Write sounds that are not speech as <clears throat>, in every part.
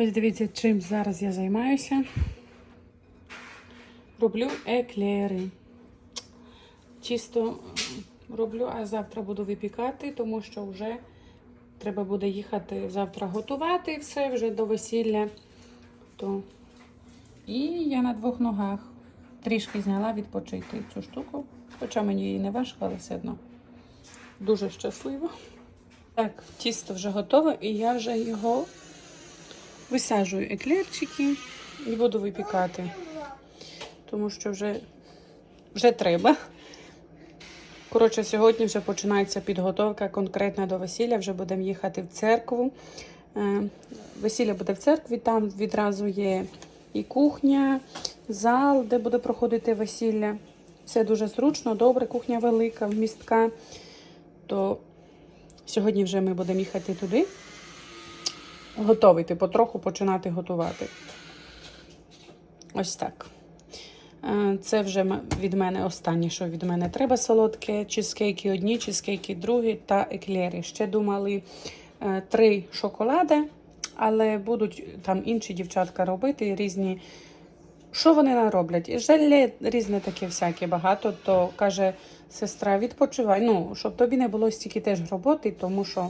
Ось дивіться, чим зараз я займаюся. Роблю еклери. Чисто роблю, а завтра буду випікати, тому що вже треба буде їхати завтра готувати все вже до весілля. То... І я на двох ногах трішки зняла відпочити цю штуку. Хоча мені її не важко, але все одно дуже щаслива. Так, тісто вже готове, і я вже його висаджую еклерчики і буду випікати. Тому що вже, вже треба. Коротше, сьогодні вже починається підготовка конкретна до весілля. Вже будемо їхати в церкву. Е, Весілля буде в церкві, там відразу є і кухня, зал, де буде проходити весілля. Все дуже зручно, добре, кухня велика, вмістка. То сьогодні вже ми будемо їхати туди, готувати, потроху починати готувати. Ось так. Е, Це вже від мене останнє, що від мене треба солодке, чизкейки одні, чизкейки другі та еклери. Ще думали е, три шоколади, але будуть там інші дівчатка робити різні. Що вони нароблять? Желе різне таке всяке багато, то каже сестра, відпочивай. Ну, щоб тобі не було стільки теж роботи, тому що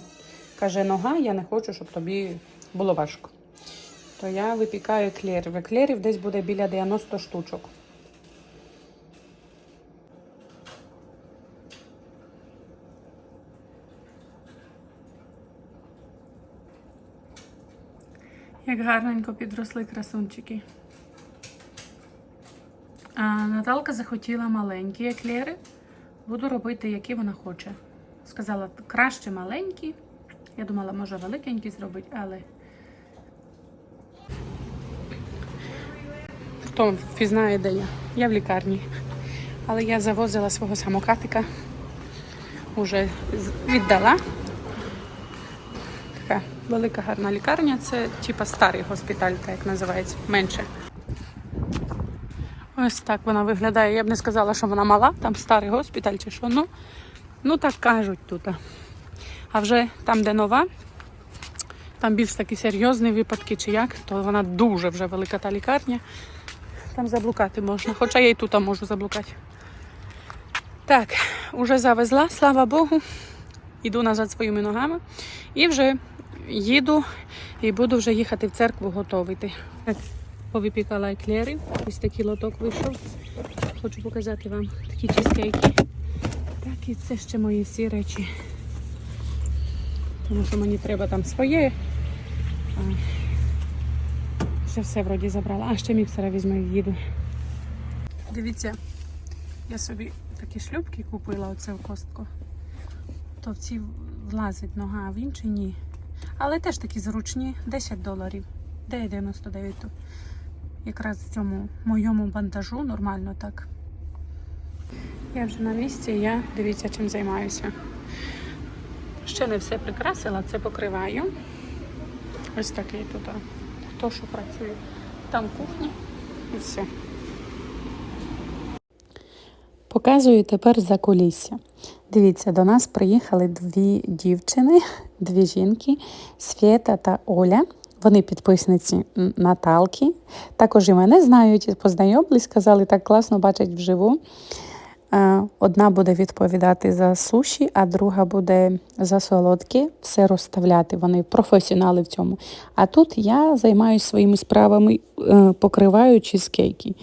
каже нога, я не хочу, щоб тобі було важко. То я випікаю еклерів. Еклерів десь буде біля 90 штучок. Як гарненько підросли красунчики. А Наталка захотіла маленькі еклери. Буду робити, які вона хоче. Сказала, краще маленькі. Я думала, може великенькі зробити, але. Хто впізнає, де я? Я в лікарні. Але я завозила свого самокатика. Уже віддала. Така велика гарна лікарня. Це типа старий госпіталь, так як називається, менше. Ось так вона виглядає. Я б не сказала, що вона мала, там старий госпіталь чи що. Ну, ну так кажуть тут. А вже там, де нова, там більш такі серйозні випадки чи як, то вона дуже вже велика та лікарня. Там заблукати можна. Хоча я і тут можу заблукати. Так, уже завезла, слава Богу. Іду назад своїми ногами. І вже їду і буду вже їхати в церкву готувати. Так, повипікала еклери. Ось такий лоток вийшов. Хочу показати вам такі чизкейки. Так, і це ще мої всі речі. Тому що мені треба там своє. Ще все вроді забрала. А ще міксера візьму і їду. Дивіться, я собі такі шлюпки купила оце в костку. То в ці влазить нога, а в інші ні. Але теж такі зручні, 10 доларів. Де 99 то якраз в цьому моєму бандажу нормально так. Я вже на місці, я дивіться, чим займаюся. Ще не все прикрасила, це покриваю. Ось такий тут. А, Хто що працює. Там кухня і все. Показую тепер за кулісся. Дивіться, до нас приїхали дві дівчини, дві жінки Свєта та Оля. Вони підписниці Наталки. Також і мене знають, познайомились, сказали, так класно бачать вживу. Е, Одна буде відповідати за суші, а друга буде за солодкі, все розставляти. Вони професіонали в цьому. А тут я займаюся своїми справами, е, покриваю чизкейки.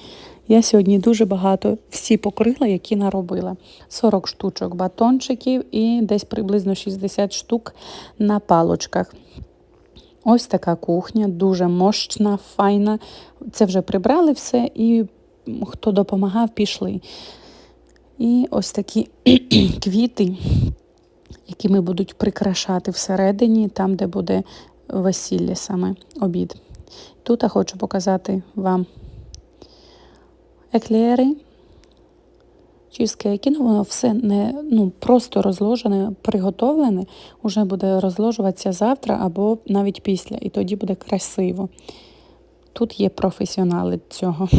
Я сьогодні дуже багато всі покрила, які наробила. 40 штучок батончиків і десь приблизно 60 штук на палочках. Ось така кухня, дуже мощна, файна. Це вже прибрали все, і хто допомагав, пішли. І ось такі <clears throat> квіти, якими будуть прикрашати всередині, там, де буде весілля саме обід. Тут я хочу показати вам еклери, чізкейки. Ну, воно все не ну, просто розложене, приготовлене, вже буде розложуватися завтра або навіть після, і тоді буде красиво. Тут є професіонали цього.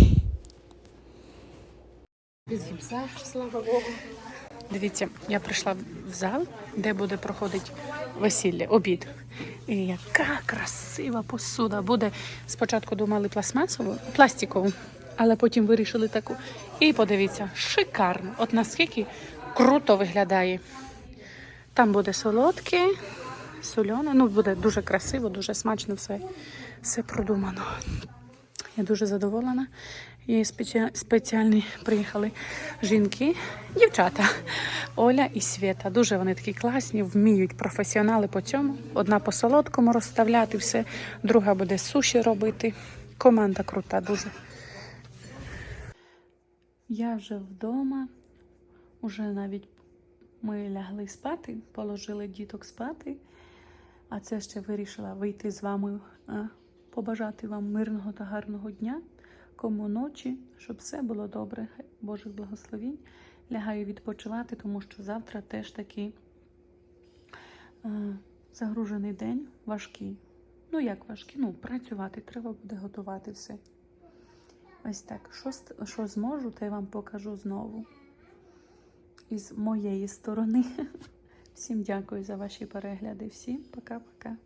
Слава Богу. Дивіться, я прийшла в зал, де буде проходити весілля, обід. І яка красива посуда. Буде спочатку думали пластмасову, пластикову, але потім вирішили таку. І подивіться, шикарно. От наскільки круто виглядає. Там буде солодке, солене. Ну, буде дуже красиво, дуже смачно все, все продумано. Я дуже задоволена. І спеціальні приїхали жінки, дівчата Оля і Свята. Дуже вони такі класні, вміють професіонали по цьому. Одна по солодкому розставляти все, друга буде суші робити. Команда крута дуже. Я вже вдома, уже навіть ми лягли спати, положили діток спати. А це ще вирішила вийти з вами, побажати вам мирного та гарного дня, кому ночі, щоб все було добре, Божих благословінь. Лягаю відпочивати, тому що завтра теж такий е, загружений день, важкий. Ну, як важкий? Ну, працювати, треба буде готувати все. Ось так. Що, що зможу, те вам покажу знову. Із моєї сторони. <laughs> Всім дякую за ваші перегляди. Всім пока-пока.